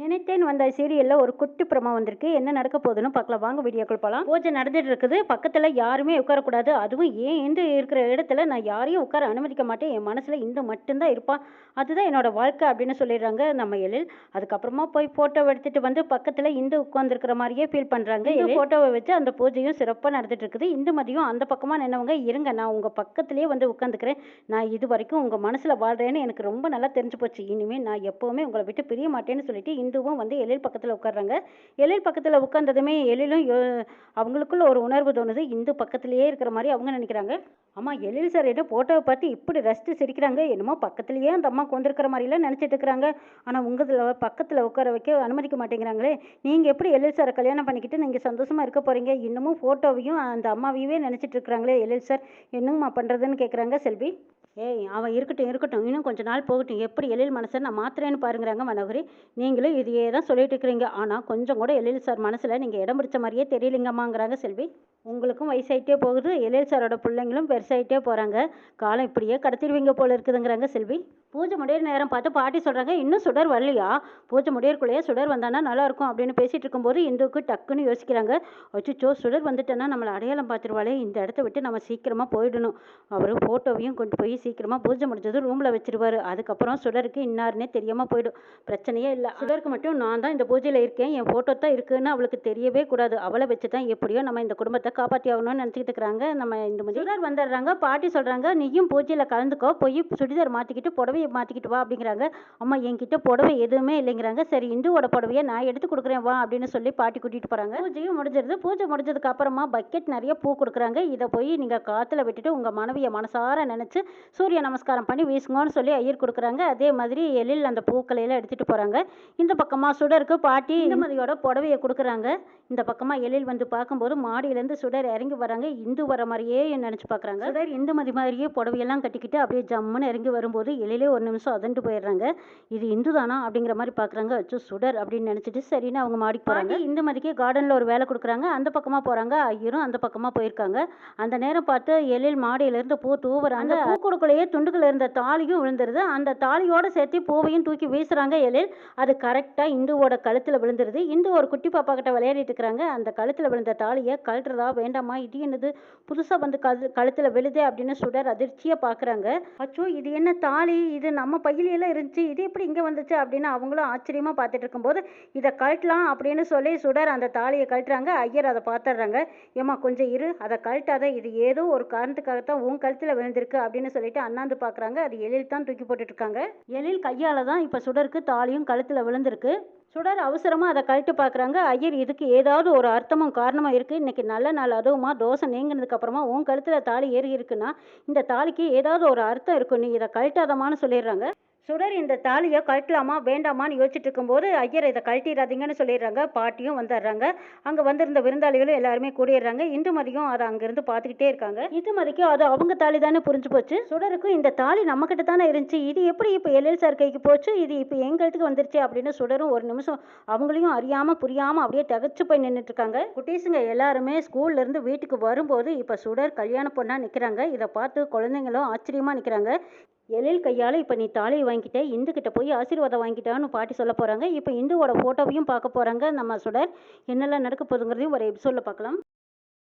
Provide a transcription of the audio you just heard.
நினைத்தேன் வந்த சீரியலில் ஒரு குட்டி பிரமா வந்திருக்கு. என்ன நடக்க போகுதுன்னு பார்க்கலாம். வாங்க வீடியோக்குள் போகலாம் பூஜை நடந்துட்டு இருக்குது. பக்கத்தில் யாருமே உட்காரக்கூடாது. அதுவும் ஏன் இந்த இருக்கிற இடத்துல நான் யாரையும் உட்கார அனுமதிக்க மாட்டேன். என் மனசில் இந்த மட்டும்தான் இருப்பான் அதுதான் என்னோட வாழ்க்கை அப்படின்னு சொல்லிடுறாங்க நம்ம எழில். அதுக்கப்புறமா போய் ஃபோட்டோ எடுத்துட்டு வந்து பக்கத்தில் இந்து உட்காந்துருக்கிற மாதிரியே ஃபீல் பண்ணுறாங்க இந்த ஃபோட்டோவை வச்சு அந்த பூஜையும் சிறப்பாக நடந்துட்டு இருக்குது. இந்து மதியம் அந்த பக்கமாக நின்னவங்க இருங்க நான் உங்கள் பக்கத்துலேயே வந்து உட்காந்துக்கிறேன் நான் இது வரைக்கும் உங்கள் மனசில் வாழ்கிறேன்னு எனக்கு ரொம்ப நல்லா தெரிஞ்சு போச்சு. இனிமேல் நான் எப்போவுமே உங்களை விட்டு பிரிய மாட்டேன்னு சொல்லிட்டு இந்துவும் வந்து எழில் பக்கத்தில் உட்கார்றாங்க. எழில் பக்கத்தில் உட்காந்ததுமே எழிலும் யோ- அவங்களுக்குள்ள ஒரு உணர்வு தோணுது. இந்து பக்கத்துலேயே இருக்கிற மாதிரி அவங்க நினைக்கிறாங்க. அம்மா எழில் சார் என்ன ஃபோட்டோவை பார்த்து இப்படி ரசித்து சிரிக்கிறாங்க. என்னமோ பக்கத்துலேயே அந்த அம்மா கொண்டிருக்கிற மாதிரிலாம் நினச்சிட்டு இருக்கிறாங்க. ஆனால் உங்கள் பக்கத்தில் உட்கார வைக்க அனுமதிக்க மாட்டேங்கிறாங்களே. நீங்கள் எப்படி எழில் சாரை கல்யாணம் பண்ணிக்கிட்டு நீங்கள் சந்தோஷமாக இருக்க போகிறீங்க இன்னமும் ஃபோட்டோவையும் அந்த அம்மாவையவே நினச்சிட்டு இருக்கிறாங்களே எழில் சார் என்னங்கம்மா பண்ணுறதுன்னு கேட்குறாங்க செல்வி. ஏய் அவன் இருக்கட்டும் இருக்கட்டும். இன்னும் கொஞ்ச நாள் போகட்டும். எப்படி எழில் மனசை நான் மாத்திரேன்னு பாருங்கிறாங்க மனோகரி. நீங்களும் இதையே தான் சொல்லிட்டு இருக்கிறீங்க. ஆனால் கொஞ்சம் கூட எழில் சார் மனசில் நீங்கள் இடம் பிடிச்ச மாதிரியே தெரியலிங்கம்மாங்கிறாங்க செல்வி. உங்களுக்கும் வயசாயிட்டே போகுது. எழில் சாரோட பிள்ளைங்களும் பெருசாகிட்டே போகிறாங்க காலம் இப்படியே கடத்திடுவீங்க போல இருக்குதுங்கிறாங்க செல்வி. பூஜை முடியிற நேரம் பார்த்து பாட்டி சொல்கிறாங்க இன்னும் சுடர் வரலையா? பூஜை முடியறக்குள்ளேயே சுடர் வந்தானா நல்லாயிருக்கும் அப்படின்னு பேசிகிட்டு இருக்கும்போது இந்துவுக்கு டக்குன்னு யோசிக்கிறாங்க. அச்சோ சுடர் வந்துட்டேன்னா நம்மளை அடையாளம் பார்த்துருவாளே. இந்த இடத்த விட்டு நம்ம சீக்கிரமாக போயிடணும். அவர் ஃபோட்டோவையும் கொண்டு போய் சீக்கிரமாக பூஜை முடிஞ்சதும் ரூமில் வச்சிருவாரு. அதுக்கப்புறம் சுடருக்கு இன்னாருன்னே தெரியாமல் போயிடும். பிரச்சனையே இல்லை. சுடருக்கு மட்டும் நான் தான் இந்த பூஜையில் இருக்கேன். என் ஃபோட்டோ தான் இருக்குன்னு அவளுக்கு தெரியவே கூடாது. அவளை வச்சு தான் எப்படியோ நம்ம இந்த குடும்பத்தை காப்பாற்றி ஆகணும்னு நினச்சிக்கிட்டு இருக்கிறாங்க. நம்ம இந்த சுடர் வந்துடுறாங்க பாட்டி சொல்கிறாங்க நீயும் பூஜையில் கலந்துக்கோ போய் சுடிதார் மாற்றிக்கிட்டு புடவையை மாற்றிக்கிட்டு வா அப்படிங்கிறாங்க. அம்மா என்கிட்ட புடவை எதுவுமே இல்லைங்கிறாங்க. சரி இந்துவோட புடவையை நான் எடுத்து கொடுக்குறேன் வா அப்படின்னு சொல்லி பாட்டி கூட்டிகிட்டு போகிறாங்க பூஜையும் முடிஞ்சிருது. பூஜை முடிஞ்சதுக்கு அப்புறமா பக்கெட் நிறைய பூ கொடுக்குறாங்க. இதை போய் நீங்கள் காற்றுல விட்டுட்டு உங்கள் மனைவியை மனசார நினச்சி சூரிய நமஸ்காரம் பண்ணி வீசுங்கன்னு சொல்லி ஐயர் கொடுக்குறாங்க. அதே மாதிரி எழில் அந்த பூக்களை எல்லாம் எடுத்துகிட்டு போகிறாங்க இந்த பக்கமாக சுடருக்கு பாட்டி இந்துமதியோட புடவையை கொடுக்குறாங்க. இந்த பக்கமாக எழில் வந்து பார்க்கும்போது மாடியிலேருந்து சுடர் இறங்கி வராங்க. இந்து வர மாதிரியே நினச்சி பார்க்குறாங்க. சுடர் இந்துமதி மாதிரியே புடவையெல்லாம் கட்டிக்கிட்டு அப்படியே ஜம்முன்னு இறங்கி வரும்போது எழிலே ஒரு நிமிஷம் அதண்டு போயிடுறாங்க. இது இந்து தானா அப்படிங்கிற மாதிரி பார்க்குறாங்க. அச்சோ சுடர் அப்படின்னு நினச்சிட்டு சரின்னு அவங்க மாடிக்கு போகிறாங்க இந்துமதிக்கு கார்டனில் ஒரு வேலை கொடுக்குறாங்க. அந்த பக்கமாக போகிறாங்க ஐயரும் அந்த பக்கமாக போயிருக்காங்க. அந்த நேரம் பார்த்து எழில் மாடியிலேருந்து பூ தூவுறாங்க. பூ கொடுக்கலையே துண்டுகள் இருந்த தாலியும் விழுந்துருது. அந்த தாலியோட சேர்த்து பூவையும் தூக்கி வீசுறாங்க எழில். அது கரெக்டாக இந்துவோட கழுத்தில் விழுந்துருது. இந்து ஒரு குட்டி பாப்பா கிட்ட விளையாடிட்டு இருக்கிறாங்க. அந்த கழுத்தில் விழுந்த தாலியை கழட்டுறதா வேண்டாமா இது என்னது? புதுசாக வந்து கழு கழுத்தில் விழுதே அப்படின்னு சுடர் அதிர்ச்சியாக பார்க்குறாங்க அச்சோ இது என்ன தாலி? இது நம்ம பையிலையெல்லாம் இருந்துச்சு. இது எப்படி இங்கே வந்துச்சு அப்படின்னு அவங்களும் ஆச்சரியமாக பார்த்துட்டு இருக்கும்போது இதை கழட்டலாம் அப்படின்னு சொல்லி சுடர் அந்த தாலியை கழட்டுறாங்க. ஐயர் அதை பார்த்துடுறாங்க ஏம்மா கொஞ்சம் இரு. அதை கழட்டாத இது ஏதோ ஒரு காரணத்துக்காகத்தான் உன் கழுத்தில் விழுந்திருக்கு அப்படின்னு சொல்லிட்டு அண்ணாந்து பார்க்குறாங்க அது எழில் தான் தூக்கி போட்டுட்டு இருக்காங்க. எழில் கையால் தான் இப்போ சுடருக்கு தாலியும் கழுத்தில் விழுந்திருக்கு. சுடர் அவசரமாக அதை கழட்டி பார்க்குறாங்க ஐயர் இதுக்கு ஏதாவது ஒரு அர்த்தமும் காரணமும் இருக்குது இன்றைக்கி நல்ல நாள் அதுவுமா தோசை நீங்கினதுக்கப்புறமா உன் கழுத்தில் தாலி ஏறி இருக்குன்னா இந்த தாலிக்கு ஏதாவது ஒரு அர்த்தம் இருக்கும். நீ இதை கழட்டாதமான்னு சொல்லிடுறாங்க. சுடர் இந்த தாலியை கழட்டலாமா வேண்டாமான்னு யோசிச்சுட்டு இருக்கும்போது ஐயர் இதை கழட்டிடாதீங்கன்னு சொல்லிடுறாங்க. பாட்டியும் வந்துடுறாங்க. அங்கே வந்திருந்த விருந்தாளிகளும் எல்லாருமே கூடிடுறாங்க. இந்துமதியும் அதை அங்கேருந்து பார்த்துக்கிட்டே இருக்காங்க. இந்துமதிக்கு அது அவங்க தாலி தானே புரிஞ்சு போச்சு. சுடருக்கும் இந்த தாலி நம்மக்கிட்ட தானே இருந்துச்சு. இது எப்படி இப்போ எழில் சார் கைக்கு போச்சு? இது இப்போ எங்களுக்கு வந்துருச்சு அப்படின்னு சுடரும் ஒரு நிமிஷம் அவங்களையும் அறியாமல் புரியாமல் அப்படியே தகச்சு போய் நின்றுட்டு இருக்காங்க குட்டீஸுங்க எல்லாருமே ஸ்கூல்லேருந்து வீட்டுக்கு வரும்போது இப்போ சுடர் கல்யாண பொண்ணாக நிற்கிறாங்க இதை பார்த்து குழந்தைங்களும் ஆச்சரியமாக நிற்கிறாங்க எழில் கையால் இப்போ நீ தாலியை வாங்கிட்ட இந்துக்கிட்ட போய் ஆசீர்வாதம் வாங்கிட்டான்னு பாட்டி சொல்ல போகிறாங்க இப்போ இந்துவோட ஃபோட்டோவையும் பார்க்க போகிறாங்க நம்ம சுடர் என்னெல்லாம் நடக்க போகுதுங்கிறதையும் ஒரு எபிசோடில் பார்க்கலாம்.